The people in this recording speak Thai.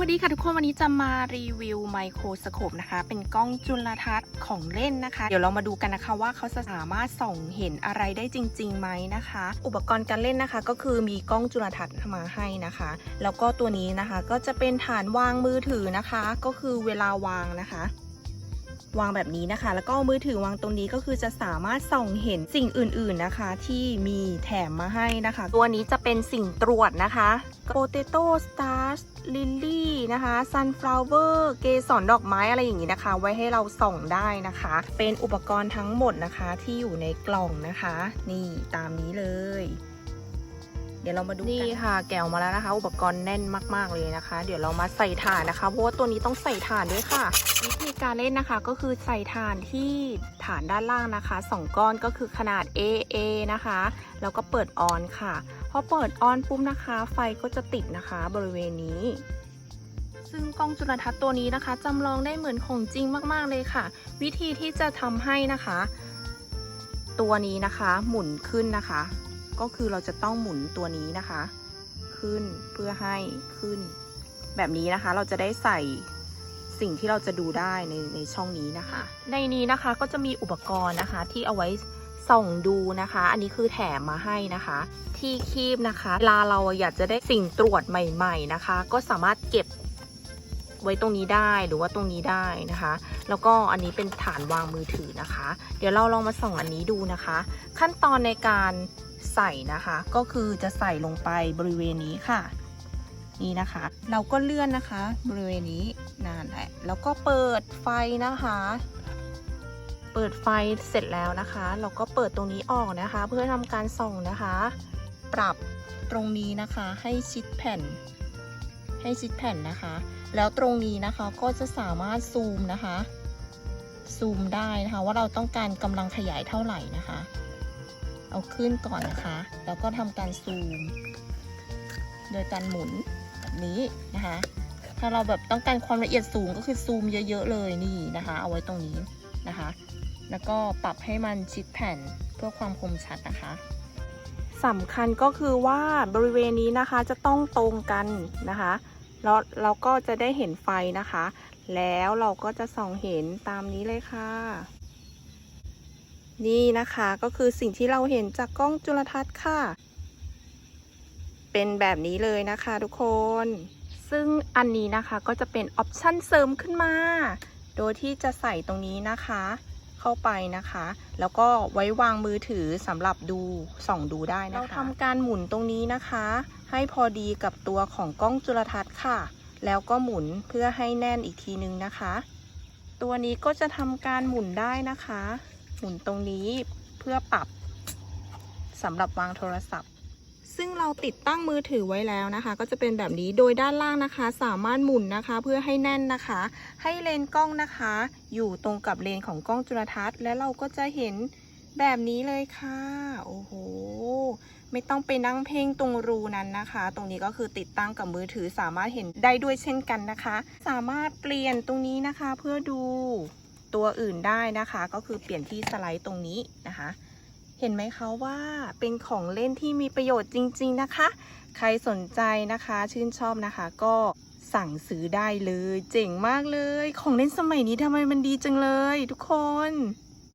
วัสดีค่ะทุกคนวันนี้จะมารีวิวไมโครสโคปนะคะ เป็นกล้องจุลทรรศน์ของเล่นนะคะ เดี๋ยวเรามาดูกันนะคะว่าเขาสามารถส่องเห็นอะไรได้จริงๆไหมนะคะ อุปกรณ์การเล่นนะคะ ก็คือมีกล้องจุลทรรศน์มาให้นะคะ แล้วก็ตัวนี้นะคะก็จะเป็นฐานวางมือถือนะคะ ก็คือเวลาวางนะคะ วางแบบนี้นะคะ แล้วก็มือถือวางตรงนี้ก็คือจะสามารถส่องเห็นสิ่งอื่น ๆนะคะ ที่มีแถมมาให้นะคะ ตัวนี้จะเป็นสิ่งตรวจนะคะ Potato Stars Lily นะคะ Sunflower เกสรดอกไม้อะไรอย่างนี้นะคะ ไว้ให้เราส่องได้นะคะ เป็นอุปกรณ์ทั้งหมดนะคะที่อยู่ในกล่องนะคะ นี่ตามนี้เลย เดี๋ยวเรามาดูนี่ค่ะแกะออกมาแล้วนะคะ อุปกรณ์แน่นมาก ๆเลยนะคะ เดี๋ยวเรามาใส่ถ่านนะคะเพราะว่าตัวนี้ต้องใส่ถ่านด้วยค่ะ วิธีการเล่นนะคะก็คือใส่ถ่านที่ฐานด้านล่างนะคะสองก้อนก็คือขนาด AA นะคะ แล้วก็เปิดออนค่ะพอเปิดออนปุ๊บนะคะ ไฟก็จะติดนะคะบริเวณนี้ซึ่งกล้องจุลทรรศน์ตัวนี้นะคะจำลองได้เหมือนของจริงมากๆเลยค่ะ วิธีที่จะทำให้นะคะ ตัวนี้นะคะหมุนขึ้นนะคะ ก็คือเราจะต้องหมุนตัวนี้นะคะ ขึ้นเพื่อให้ขึ้น แบบนี้นะคะเราจะได้ใส่สิ่งที่เราจะดูได้ในในช่องนี้นะคะ ในนี้นะคะก็จะมีอุปกรณ์นะคะที่เอาไว้ส่องดูนะคะ อันนี้คือแถมมาให้นะคะ ที่คีบนะคะเวลาเราอยากจะได้สิ่งตรวจใหม่ๆนะคะ ก็สามารถเก็บไว้ตรงนี้ได้หรือว่าตรงนี้ได้นะคะ แล้วก็อันนี้เป็นฐานวางมือถือนะคะ เดี๋ยวเราลองมาส่องอันนี้ดูนะคะ ขั้นตอนในการ ใส่นะคะ ก็คือจะใส่ลงไปบริเวณนี้ค่ะ นี่นะคะ เราก็เลื่อนนะคะ บริเวณนี้นั่นแหละแล้วก็เปิดไฟนะคะ เปิดไฟเสร็จแล้วนะคะ เราก็เปิดตรงนี้ออกนะคะ เพื่อทำการส่องนะคะ ปรับตรงนี้นะคะให้ชิดแผ่น ให้ชิดแผ่นนะคะ แล้วตรงนี้นะคะก็จะสามารถซูมนะคะซูมได้นะคะว่าเราต้องการกำลังขยายเท่าไหร่นะคะ เอาขึ้นก่อนนะคะ แล้วก็ทำการซูม โดยการหมุนแบบนี้นะคะ ถ้าเราแบบต้องการความละเอียดสูงก็คือซูมเยอะ ๆ เลยนี่นะคะ เอาไว้ตรงนี้นะคะ แล้วก็ปรับให้มันชิดแผ่นเพื่อความคมชัดนะคะสำคัญก็คือว่าบริเวณนี้นะคะจะต้องตรงกันนะคะแล้วเราก็จะได้เห็นไฟนะคะ แล้วเราก็จะส่องเห็นตามนี้เลยค่ะ นี่นะคะก็คือสิ่งที่เราเห็นจากกล้องจุลทรรศน์ค่ะ เป็นแบบนี้เลยนะคะทุกคน ซึ่งอันนี้นะคะก็จะเป็นออปชันเสริมขึ้นมา โดยที่จะใส่ตรงนี้นะคะ เข้าไปนะคะ แล้วก็ไว้วางมือถือสำหรับดูส่องดูได้นะคะ เราทำการหมุนตรงนี้นะคะ ให้พอดีกับตัวของกล้องจุลทรรศน์ค่ะ แล้วก็หมุนเพื่อให้แน่นอีกทีนึงนะคะ ตัวนี้ก็จะทำการหมุนได้นะคะ หมุนตรงนี้เพื่อปรับสำหรับวางโทรศัพท์ ซึ่งเราติดตั้งมือถือไว้แล้วนะคะ ก็จะเป็นแบบนี้โดยด้านล่างนะคะ สามารถหมุนนะคะเพื่อให้แน่นนะคะ ให้เลนกล้องนะคะ อยู่ตรงกับเลนของกล้องจุลทรรศน์ และเราก็จะเห็นแบบนี้เลยค่ะโอ้โหไม่ต้องไปนั่งเพ่งตรงรูนั้นนะคะ ตรงนี้ก็คือติดตั้งกับมือถือสามารถเห็นได้ด้วยเช่นกันนะคะ สามารถเปลี่ยนตรงนี้นะคะเพื่อดู ตัวอื่นได้นะคะ ก็คือเปลี่ยนที่สไลด์ตรงนี้นะคะ เห็นไหมคะว่าเป็นของเล่นที่มีประโยชน์จริง ๆนะคะ ใครสนใจนะคะชื่นชอบนะคะ ก็สั่งซื้อได้เลย เจ๋งมากเลย ของเล่นสมัยนี้ทำไมมันดีจังเลย ทุกคน